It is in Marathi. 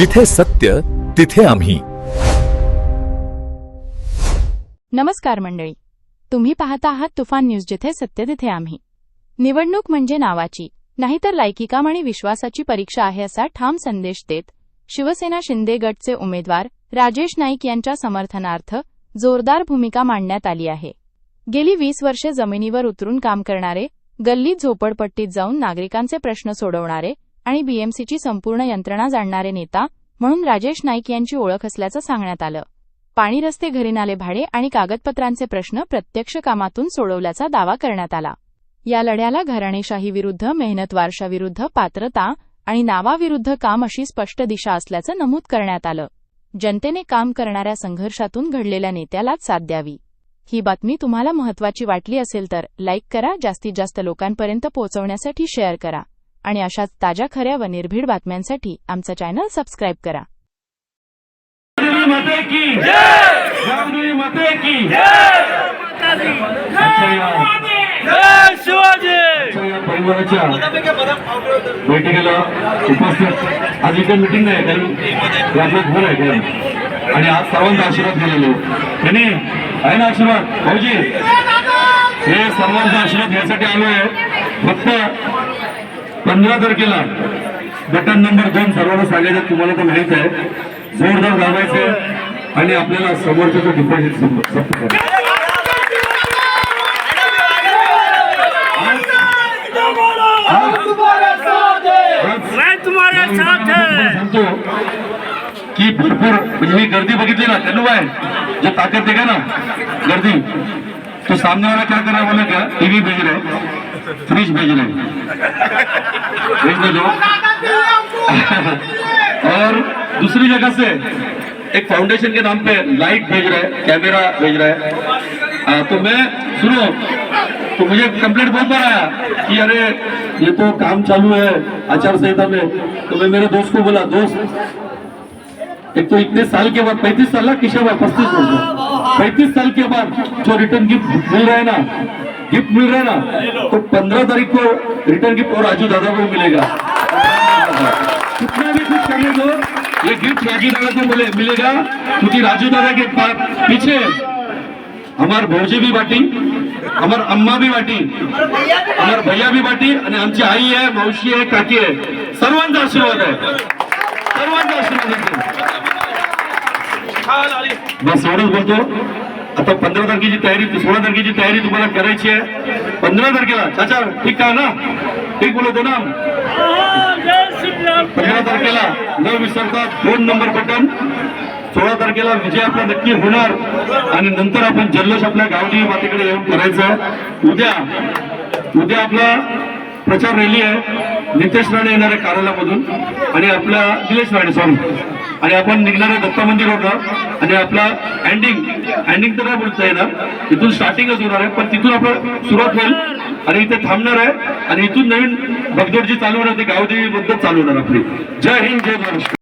जिथे सत्य तिथे आम्ही. नमस्कार मंडळी. तुम्ही पाहता आहात तुफान न्यूज जिथे सत्य तिथे आम्ही. निवडणूक म्हणजे नावाची नाहीतर लायकिकाम आणि विश्वासाची परीक्षा आहे असा ठाम संदेश देत शिवसेना शिंदे गटचे उमेदवार राजेश नाईक यांच्या समर्थनार्थ जोरदार भूमिका मांडण्यात आली आहे. गेली वीस वर्षे जमिनीवर उतरून काम करणारे गल्लीत झोपडपट्टीत जाऊन नागरिकांचे प्रश्न सोडवणारे आणि बीएमसीची संपूर्ण यंत्रणा जाणणारे नेता म्हणून राजेश नाईक यांची ओळख असल्याचं सांगण्यात आलं. पाणी रस्ते घरीनाले भाडे आणि कागदपत्रांचे प्रश्न प्रत्यक्ष कामातून सोडवल्याचा दावा करण्यात आला. या लढ्याला घराणेशाही विरुद्ध मेहनत वारशाविरुद्ध पात्रता आणि नावाविरुद्ध काम अशी स्पष्ट दिशा असल्याचं नमूद करण्यात आलं. जनतेने काम करणाऱ्या संघर्षातून घडलेल्या नेत्यालाच साथ द्यावी. ही बातमी तुम्हाला महत्वाची वाटली असेल तर लाईक करा जास्तीत जास्त लोकांपर्यंत पोहोचवण्यासाठी शेअर करा. आणि अशाच ताज्या खऱ्या व निर्भीड बातम्यांसाठी आमचं चॅनल सबस्क्राईब करा. गांधी माते की गांधी माते की अच्छा या- जय शिवाजी! अच्छा या परिवाराच्या बैठकीला उपस्थित आज इथे मिटिंग नाही कारण आपलं घर आहे घर. आणि आज सर्वांचा आशीर्वाद दिलेलो त्यांनी आहे ना आशीर्वाद? भाऊजी? हे सर्वांचा आशीर्वाद घ्यायसाठी आलो आहे फक्त पंधरा तारखेला बटन नंबर दोन सर्वांना सांगायचं तुम्हाला तर माहीत आहे. जोरदार लावायचं आणि आपल्याला समोरच्या डिपॉझिट संपत सांगतो की भरपूर म्हणजे मी गर्दी बघितली ना त्यांना बाय जो ताकद देखा ना गर्दी. तो सामने वाला क्या कर रहा है बोला क्या? टीवी भेज रहे फ्रिज भेज रहे भेज दो जो और दूसरी जगह से एक फाउंडेशन के नाम पे लाइट भेज रहे हैं कैमरा भेज रहे हैं। आ, तो मैं सुनो तो मुझे कंप्लेंट बहुत बार आया कि अरे ये तो काम चालू है आचार संहिता में। तो मैं मेरे दोस्त को बोला दोस्त एक तो इतने साल के बाद पैंतीस साल ना किशोर पैंतीस साल के बाद जो रिटर्न गिफ्ट मिल रहा है ना गिफ्ट मिल रहा है ना? तो पंद्रह तारीख को रिटर्न गिफ्ट और राजू दादा को मिलेगा। कितना भी कुछ करने दो ये गिफ्ट राजू दादा को मिलेगा क्योंकि राजू दादा के पीछे हमार भाऊजी भी बाटी हमार अम्मा भी बाटी हमार भैया भी बाटी आणि आमची आई आहे मावशी आहे काकी आहे सर्वांचा आशीर्वाद आहे सर्वांचा आशीर्वाद आहे बस एवढंच बोलतो आता पंधरा तारखेची तयारी सोळा तारखेची तयारी तुम्हाला करायची आहे. पंधरा तारखेला. चाचा ठीक आहे ना? ठीक बोलतो ना? पंधरा तारखेला न विसरता दोन नंबर बटन सोळा तारखेला विजय आपला नक्की होणार. आणि नंतर आपण जल्लोष आपल्या गावठी मातेकडे येऊन करायचं. आहे. उद्या उद्या आपला प्रचार रॅली आहे. नितेश राणे येणार आहे कार्यालयामधून आणि आपला निलेश राणे सॉरी आणि आपण निघणार आहे दत्ता मंदिर रोडला. आणि आपला अँडिंग अँडिंग तर काय बोलता येणार? इथून स्टार्टिंगच होणार आहे पण तिथून आपण सुरुवात होईल. आणि इथे थांबणार आहे. आणि इथून नवीन भगदोड जी चालू होणार ती गावदेवी बद्दल चालू होणार आपली. जय हिंद जय महाराष्ट्र.